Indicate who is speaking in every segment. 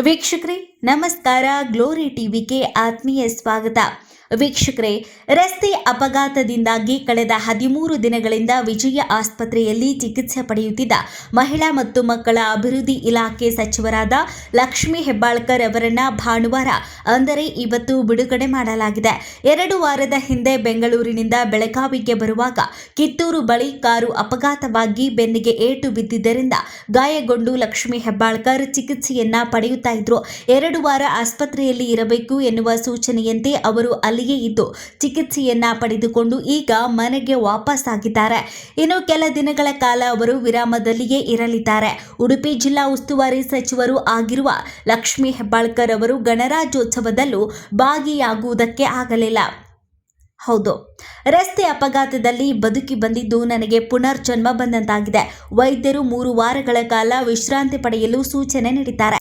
Speaker 1: ವೀಕ್ಷಕರೇ ನಮಸ್ಕಾರ. ಗ್ಲೋರಿ ಟಿವಿಗೆ ಆತ್ಮೀಯ ಸ್ವಾಗತ. ವೀಕ್ಷಕರೇ, ರಸ್ತೆ ಅಪಘಾತದಿಂದಾಗಿ ಕಳೆದ ಹದಿಮೂರು ದಿನಗಳಿಂದ ವಿಜಯ ಆಸ್ಪತ್ರೆಯಲ್ಲಿ ಚಿಕಿತ್ಸೆ ಪಡೆಯುತ್ತಿದ್ದ ಮಹಿಳಾ ಮತ್ತು ಮಕ್ಕಳ ಅಭಿವೃದ್ಧಿ ಇಲಾಖೆ ಸಚಿವರಾದ ಲಕ್ಷ್ಮೀ ಹೆಬ್ಬಾಳ್ಕರ್ ಅವರನ್ನ ಭಾನುವಾರ, ಅಂದರೆ ಇವತ್ತು ಬಿಡುಗಡೆ ಮಾಡಲಾಗಿದೆ. ಎರಡು ವಾರದ ಹಿಂದೆ ಬೆಂಗಳೂರಿನಿಂದ ಬೆಳಗಾವಿಗೆ ಬರುವಾಗ ಕಿತ್ತೂರು ಬಳಿ ಕಾರು ಅಪಘಾತವಾಗಿ ಬೆನ್ನಿಗೆ ಏಟು ಬಿದ್ದಿದ್ದರಿಂದ ಗಾಯಗೊಂಡು ಲಕ್ಷ್ಮೀ ಹೆಬ್ಬಾಳ್ಕರ್ ಚಿಕಿತ್ಸೆಯನ್ನ ಪಡೆಯುತ್ತಾ ಇದ್ರು. ಎರಡು ವಾರ ಆಸ್ಪತ್ರೆಯಲ್ಲಿ ಇರಬೇಕು ಎನ್ನುವ ಸೂಚನೆಯಂತೆ ಅವರು ಅಲ್ಲಿಯೇ ಇದ್ದು ಚಿಕಿತ್ಸೆಯನ್ನ ಪಡೆದುಕೊಂಡು ಈಗ ಮನೆಗೆ ವಾಪಸ್ ಆಗಿದ್ದಾರೆ. ಇನ್ನು ಕೆಲ ದಿನಗಳ ಕಾಲ ಅವರು ವಿರಾಮದಲ್ಲಿಯೇ ಇರಲಿದ್ದಾರೆ. ಉಡುಪಿ ಜಿಲ್ಲಾ ಉಸ್ತುವಾರಿ ಸಚಿವರು ಆಗಿರುವ ಲಕ್ಷ್ಮೀ ಹೆಬ್ಬಾಳ್ಕರ್ ಅವರು ಗಣರಾಜ್ಯೋತ್ಸವದಲ್ಲೂ ಭಾಗಿಯಾಗುವುದಕ್ಕೆ ಆಗಲಿಲ್ಲ. ಹೌದು, ರಸ್ತೆ ಅಪಘಾತದಲ್ಲಿ ಬದುಕಿ ಬಂದಿದ್ದು ನನಗೆ ಪುನರ್ಜನ್ಮ ಬಂದಂತಾಗಿದೆ. ವೈದ್ಯರು ಮೂರು ವಾರಗಳ ಕಾಲ ವಿಶ್ರಾಂತಿ ಪಡೆಯಲು ಸೂಚನೆ ನೀಡಿದ್ದಾರೆ.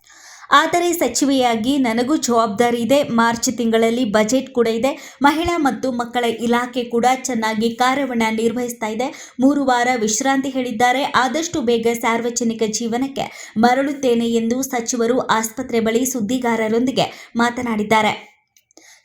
Speaker 1: ಆದರೆ ಸಚಿವೆಯಾಗಿ ನನಗೂ ಜವಾಬ್ದಾರಿ ಇದೆ. ಮಾರ್ಚ್ ತಿಂಗಳಲ್ಲಿ ಬಜೆಟ್ ಕೂಡ ಇದೆ. ಮಹಿಳಾ ಮತ್ತು ಮಕ್ಕಳ ಇಲಾಖೆ ಕೂಡ ಚೆನ್ನಾಗಿ ಕಾರ್ಯವನ್ನು ನಿರ್ವಹಿಸ್ತಾ ಇದೆ. ಮೂರು ವಾರ ವಿಶ್ರಾಂತಿ ಹೇಳಿದ್ದಾರೆ. ಆದಷ್ಟು ಬೇಗ ಸಾರ್ವಜನಿಕ ಜೀವನಕ್ಕೆ ಮರಳುತ್ತೇನೆ ಎಂದು ಸಚಿವರು ಆಸ್ಪತ್ರೆ ಬಳಿ ಸುದ್ದಿಗಾರರೊಂದಿಗೆ ಮಾತನಾಡಿದ್ದಾರೆ.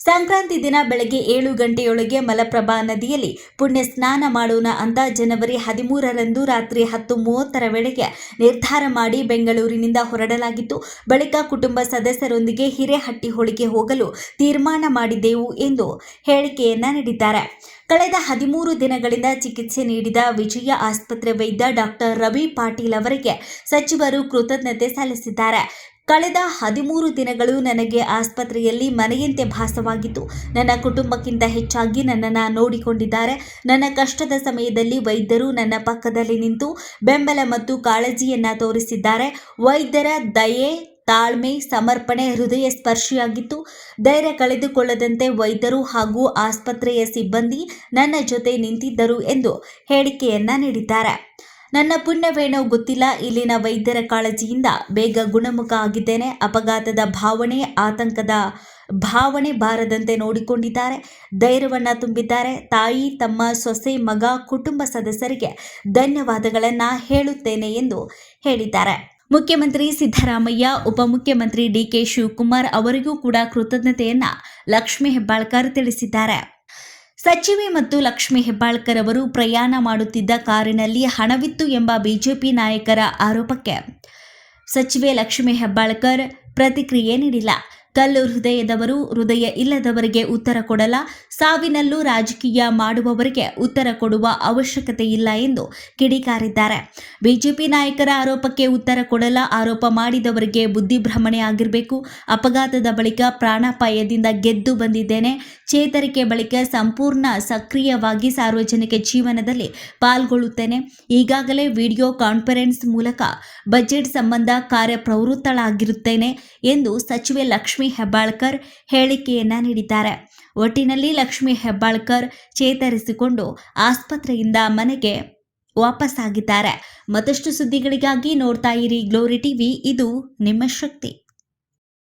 Speaker 1: ಸಂಕ್ರಾಂತಿ ದಿನ ಬೆಳಗ್ಗೆ ಏಳು ಗಂಟೆಯೊಳಗೆ ಮಲಪ್ರಭಾ ನದಿಯಲ್ಲಿ ಪುಣ್ಯ ಸ್ನಾನ ಮಾಡೋಣ ಅಂತ ಜನವರಿ ಹದಿಮೂರರಂದು ರಾತ್ರಿ ಹತ್ತು ಮೂವತ್ತರ ವೇಳೆಗೆ ನಿರ್ಧಾರ ಮಾಡಿ ಬೆಂಗಳೂರಿನಿಂದ ಹೊರಡಲಾಗಿತ್ತು. ಬಳಿಕ ಕುಟುಂಬ ಸದಸ್ಯರೊಂದಿಗೆ ಹಿರೇಹಟ್ಟಿಹೊಳಿಗೆ ಹೋಗಲು ತೀರ್ಮಾನ ಮಾಡಿದ್ದೆವು ಎಂದು ಹೇಳಿಕೆಯನ್ನ ನೀಡಿದ್ದಾರೆ. ಕಳೆದ ಹದಿಮೂರು ದಿನಗಳಿಂದ ಚಿಕಿತ್ಸೆ ನೀಡಿದ ವಿಜಯ ಆಸ್ಪತ್ರೆ ವೈದ್ಯ ಡಾಕ್ಟರ್ ರವಿ ಪಾಟೀಲ್ ಅವರಿಗೆ ಸಚಿವರು ಕೃತಜ್ಞತೆ ಸಲ್ಲಿಸಿದ್ದಾರೆ. ಕಳೆದ ಹದಿಮೂರು ದಿನಗಳು ನನಗೆ ಆಸ್ಪತ್ರೆಯಲ್ಲಿ ಮನೆಯಂತೆ ಭಾಸವಾಗಿತ್ತು. ನನ್ನ ಕುಟುಂಬಕ್ಕಿಂತ ಹೆಚ್ಚಾಗಿ ನನ್ನನ್ನು ನೋಡಿಕೊಂಡಿದ್ದಾರೆ. ನನ್ನ ಕಷ್ಟದ ಸಮಯದಲ್ಲಿ ವೈದ್ಯರು ನನ್ನ ಪಕ್ಕದಲ್ಲಿ ನಿಂತು ಬೆಂಬಲ ಮತ್ತು ಕಾಳಜಿಯನ್ನು ತೋರಿಸಿದ್ದಾರೆ. ವೈದ್ಯರ ದಯೆ, ತಾಳ್ಮೆ, ಸಮರ್ಪಣೆ ಹೃದಯ ಸ್ಪರ್ಶಿಯಾಗಿತ್ತು. ಧೈರ್ಯ ಕಳೆದುಕೊಳ್ಳದಂತೆ ವೈದ್ಯರು ಹಾಗೂ ಆಸ್ಪತ್ರೆಯ ಸಿಬ್ಬಂದಿ ನನ್ನ ಜೊತೆ ನಿಂತಿದ್ದರು ಎಂದು ಹೇಳಿಕೆಯನ್ನ ನೀಡಿದ್ದಾರೆ. ನನ್ನ ಪುಣ್ಯವೇನೋ ಗೊತ್ತಿಲ್ಲ. ಇಲ್ಲಿನ ವೈದ್ಯರ ಕಾಳಜಿಯಿಂದ ಬೇಗ ಗುಣಮುಖ ಆಗಿದ್ದೇನೆ. ಅಪಘಾತದ ಭಾವನೆ, ಆತಂಕದ ಭಾವನೆ ಬಾರದಂತೆ ನೋಡಿಕೊಂಡಿದ್ದಾರೆ. ಧೈರ್ಯವನ್ನು ತುಂಬಿದ್ದಾರೆ. ತಾಯಿ, ತಮ್ಮ, ಸೊಸೆ, ಮಗ, ಕುಟುಂಬ ಸದಸ್ಯರಿಗೆ ಧನ್ಯವಾದಗಳನ್ನು ಹೇಳುತ್ತೇನೆ ಎಂದು ಹೇಳಿದ್ದಾರೆ. ಮುಖ್ಯಮಂತ್ರಿ ಸಿದ್ದರಾಮಯ್ಯ, ಉಪಮುಖ್ಯಮಂತ್ರಿ ಡಿಕೆ ಶಿವಕುಮಾರ್ ಅವರಿಗೂ ಕೂಡ ಕೃತಜ್ಞತೆಯನ್ನ ಲಕ್ಷ್ಮೀ ಹೆಬ್ಬಾಳ್ಕರ್ ತಿಳಿಸಿದ್ದಾರೆ. ಸಚಿವೆ ಮತ್ತು ಲಕ್ಷ್ಮಿ ಹೆಬ್ಬಾಳ್ಕರ್ ಅವರು ಪ್ರಯಾಣ ಮಾಡುತ್ತಿದ್ದ ಕಾರಿನಲ್ಲಿ ಹಣವಿತ್ತು ಎಂಬ ಬಿಜೆಪಿ ನಾಯಕರ ಆರೋಪಕ್ಕೆ. ಸಚಿವೆ ಲಕ್ಷ್ಮಿ ಹೆಬ್ಬಾಳ್ಕರ್ ಪ್ರತಿಕ್ರಿಯೆ ನೀಡಿಲ್ಲ. ಕಲ್ಲು ಹೃದಯದವರು, ಹೃದಯ ಇಲ್ಲದವರಿಗೆ ಉತ್ತರ ಕೊಡಲ. ಸಾವಿನಲ್ಲೂ ರಾಜಕೀಯ ಮಾಡುವವರಿಗೆ ಉತ್ತರ ಕೊಡುವ ಅವಶ್ಯಕತೆ ಇಲ್ಲ ಎಂದು ಕಿಡಿಕಾರಿದ್ದಾರೆ. ಬಿಜೆಪಿ ನಾಯಕರ ಆರೋಪಕ್ಕೆ ಉತ್ತರ ಕೊಡಲ. ಆರೋಪ ಮಾಡಿದವರಿಗೆ ಬುದ್ಧಿಭ್ರಮಣೆ ಆಗಿರಬೇಕು. ಅಪಘಾತದ ಬಳಿಕ ಪ್ರಾಣಾಪಾಯದಿಂದ ಗೆದ್ದು ಬಂದಿದ್ದೇನೆ. ಚೇತರಿಕೆ ಬಳಿಕ ಸಂಪೂರ್ಣ ಸಕ್ರಿಯವಾಗಿ ಸಾರ್ವಜನಿಕ ಜೀವನದಲ್ಲಿ ಪಾಲ್ಗೊಳ್ಳುತ್ತೇನೆ. ಈಗಾಗಲೇ ವಿಡಿಯೋ ಕಾನ್ಫರೆನ್ಸ್ ಮೂಲಕ ಬಜೆಟ್ ಸಂಬಂಧ ಕಾರ್ಯಪ್ರವೃತ್ತಳಾಗಿರುತ್ತೇನೆ ಎಂದು ಸಚಿವೆ ಹೆಬ್ಬಾಳ್ಕರ್ ಹೇಳಿಕೆಯನ್ನ ನೀಡಿದ್ದಾರೆ. ಒಟ್ಟಿನಲ್ಲಿ ಲಕ್ಷ್ಮೀ ಹೆಬ್ಬಾಳ್ಕರ್ ಚೇತರಿಸಿಕೊಂಡು ಆಸ್ಪತ್ರೆಯಿಂದ ಮನೆಗೆ ವಾಪಸ್ಸಾಗಿದ್ದಾರೆ. ಮತ್ತಷ್ಟು ಸುದ್ದಿಗಳಿಗಾಗಿ ನೋಡ್ತಾ ಇರಿ ಗ್ಲೋರಿ ಟಿವಿ ಇದು ನಿಮ್ಮ ಶಕ್ತಿ.